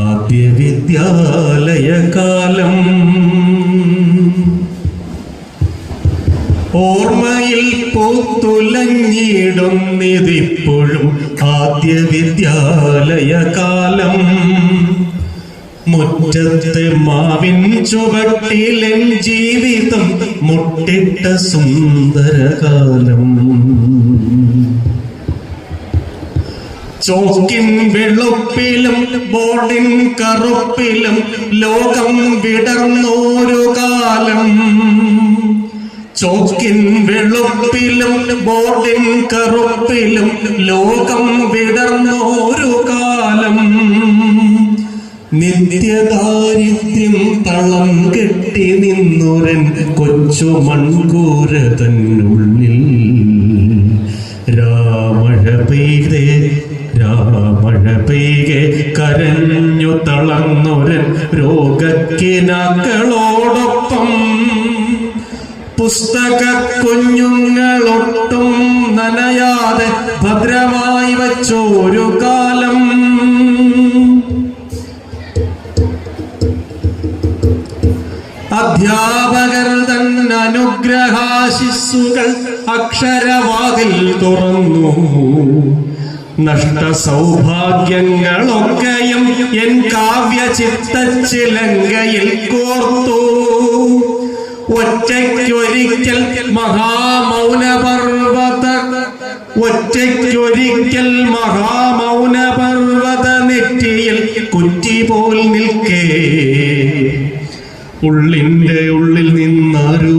ആദ്യ വിദ്യാലയകാലം ഓർമ്മയിൽ പൂത്തുലഞ്ഞിടുന്നിതിപ്പോഴും ആദ്യ വിദ്യാലയകാലം മുറ്റത്തെ മാവിൻ ചുവട്ടിലെൻ ജീവിതം മുട്ടിട്ട സുന്ദരകാലം. ചോക്കിൻ വെളുപ്പിലും ബോർഡിൻ കറുപ്പിലും ലോകം വിടർന്നോരു കാലം. ചോക്കിൻ വെളുപ്പിലും ബോർഡിൻ കറുപ്പിലും ലോകം വിടർന്നോരു കാലം. നിത്യദാരിദ്ര്യം തളം കെട്ടി നിന്നൊരൻ കൊച്ചു മൺകൂര തന്നുള്ളിൽ. തളർന്നൊരൻ രോഗക്കിനാക്കളോടൊപ്പം പുസ്തക കുഞ്ഞുങ്ങളൊട്ടും നനയാതെ ഭദ്രമായി വച്ചോരു കാലം. അധ്യാപകർ തൻ അനുഗ്രഹാശിസ്സുകൾ അക്ഷരവാതിൽ തുറന്നു. നഷ്ട സൗഭാഗ്യങ്ങളൊക്കെയും എൻ കാവ്യ ചിത്തച്ചിലങ്കയിൽ കോർത്തു. ഒറ്റയ്ക്കൊരിക്കൽ മഹാമൗനപർവത ഒറ്റയ്ക്കൊരിക്കൽ മഹാമൗനപർവത നെറ്റിയിൽ കുറ്റി പോൽ നിൽക്കേ. ഉള്ളിന്റെ ഉള്ളിൽ നിന്നാരോ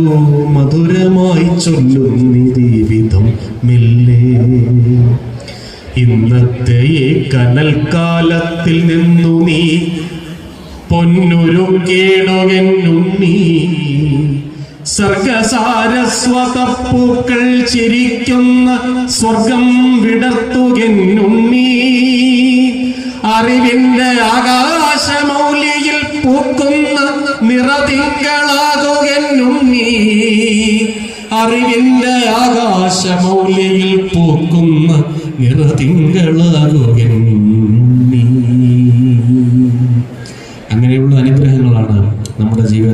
മധുരമായി ചൊല്ലുന്നിതീ വിധം മെല്ലെ. ഇന്നത്തെ ഈ കനൽക്കാലത്തിൽ നിന്നു നീ പൊന്നുരുക്കേടുകെന്നുണ്ണി സർഗസാരസ്വതപ്പൂക്കൾ ചിരിക്കുന്ന സ്വർഗം വിടർത്തുകെന്നുണ്ണി അറിവിന്റെ ആകാശമൗലിയിൽ പൂക്കുന്ന നിറതിങ്കളാകുകെന്നുണ്ണി അറിവിന്റെ ആകാശമൗലിയിൽ പൂക്കുന്ന നിറതിങ്കളാകുകെന്നുണ്ണി